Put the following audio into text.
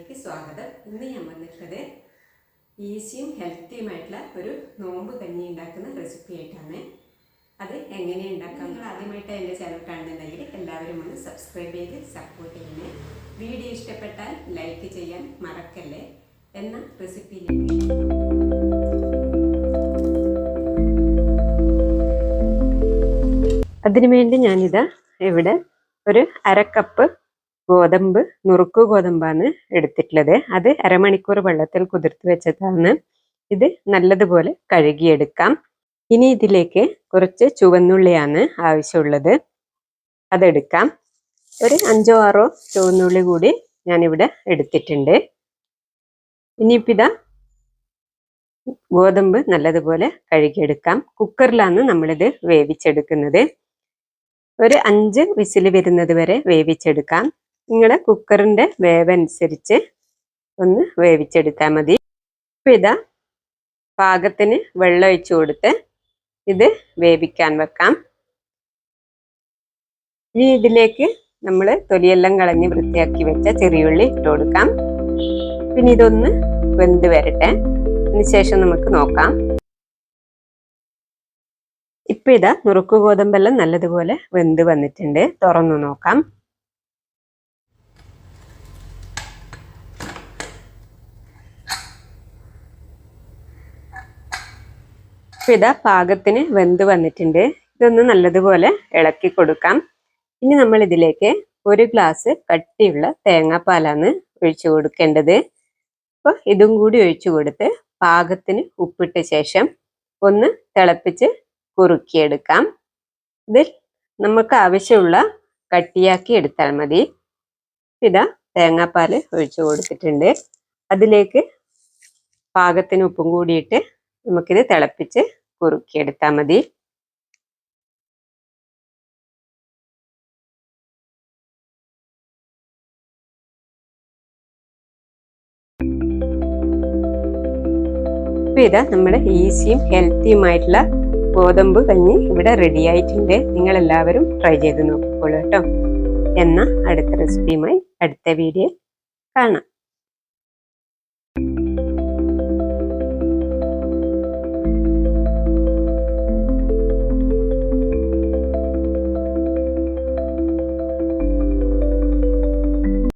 ചാനലിലേക്ക് സ്വാഗതം. ഇന്ന് ഞാൻ വന്നിട്ടുള്ളത് ഈസിയും ഹെൽത്തിയുമായിട്ടുള്ള ഒരു നോമ്പ് കഞ്ഞി ഉണ്ടാക്കുന്ന റെസിപ്പി ആയിട്ടാണ്. അത് എങ്ങനെ ഉണ്ടാക്കാം നിങ്ങൾ ആദ്യമായിട്ട് എന്റെ ചാനൽ കാണുന്നുണ്ടെങ്കിൽ എല്ലാവരും ഒന്ന് സബ്സ്ക്രൈബ് ചെയ്ത് സപ്പോർട്ട് ചെയ്യുന്നത് വീഡിയോ ഇഷ്ടപ്പെട്ടാൽ ലൈക്ക് ചെയ്യാൻ മറക്കല്ലേ. എന്ന റെസിപ്പിയിലേക്ക് അതിനുവേണ്ടി ഞാനിതാ ഇവിടെ ഒരു അരക്കപ്പ് ഗോതമ്പ് നുറുക്ക് ഗോതമ്പാണ് എടുത്തിട്ടുള്ളത്. അത് അരമണിക്കൂർ വെള്ളത്തിൽ കുതിർത്ത് വെച്ചതാണ്. ഇത് നല്ലതുപോലെ കഴുകിയെടുക്കാം. ഇനി ഇതിലേക്ക് കുറച്ച് ചുവന്നുള്ളിയാണ് ആവശ്യമുള്ളത്. അതെടുക്കാം. ഒരു അഞ്ചോ ആറോ ചുവന്നുള്ളി കൂടി ഞാനിവിടെ എടുത്തിട്ടുണ്ട്. ഇനിയിപ്പോൾ ഇതാ ഗോതമ്പ് നല്ലതുപോലെ കഴുകിയെടുക്കാം. കുക്കറിലാണ് നമ്മളിത് വേവിച്ചെടുക്കുന്നത്. ഒരു അഞ്ച് വിസിൽ വരുന്നത് വരെ വേവിച്ചെടുക്കാം. നിങ്ങളുടെ കുക്കറിന്റെ വേവനുസരിച്ച് ഒന്ന് വേവിച്ചെടുത്താൽ മതി. ഇപ്പം ഇതാ പാകത്തിന് വെള്ളം ഒഴിച്ചു കൊടുത്ത് ഇത് വേവിക്കാൻ വെക്കാം. ഇനി ഇതിലേക്ക് നമ്മൾ തൊലിയെല്ലാം കളഞ്ഞ് വൃത്തിയാക്കി വെച്ച ചെറിയുള്ളി ഇട്ട് കൊടുക്കാം. പിന്നെ ഇതൊന്ന് വെന്ത് വരട്ടെ. അതിനുശേഷം നമുക്ക് നോക്കാം. ഇപ്പം ഇതാ നുറുക്ക് ഗോതമ്പെല്ലാം നല്ലതുപോലെ വെന്ത് വന്നിട്ടുണ്ട്. തുറന്നു നോക്കാം. ഇപ്പൊ ഇതാ പാകത്തിന് വെന്ത് വന്നിട്ടുണ്ട്. ഇതൊന്ന് നല്ലതുപോലെ ഇളക്കി കൊടുക്കാം. ഇനി നമ്മൾ ഇതിലേക്ക് ഒരു ഗ്ലാസ് കട്ടിയുള്ള തേങ്ങാപ്പാലാണ് ഒഴിച്ചു കൊടുക്കേണ്ടത്. അപ്പോൾ ഇതും കൂടി ഒഴിച്ചു കൊടുത്ത് പാകത്തിന് ഉപ്പിട്ട ശേഷം ഒന്ന് തിളപ്പിച്ച് കുറുക്കിയെടുക്കാം. ഇതിൽ നമുക്ക് ആവശ്യമുള്ള കട്ടിയാക്കി എടുത്താൽ മതി. ഇതാ തേങ്ങാപ്പാൽ ഒഴിച്ചു കൊടുത്തിട്ടുണ്ട്. അതിലേക്ക് പാകത്തിന് ഉപ്പും കൂടിയിട്ട് നമുക്കിത് തിളപ്പിച്ച് കുറുക്കിയെടുത്താൽ മതി. ഇപ്പം ഇതാ നമ്മുടെ ഈസിയും ഹെൽത്തിയുമായിട്ടുള്ള ഗോതമ്പ് കഞ്ഞി ഇവിടെ റെഡി ആയിട്ടുണ്ട്. നിങ്ങൾ എല്ലാവരും ട്രൈ ചെയ്ത് നോക്കിക്കോളൂ കേട്ടോ. എന്നാൽ അടുത്ത റെസിപ്പിയുമായി അടുത്ത വീഡിയോ കാണാം.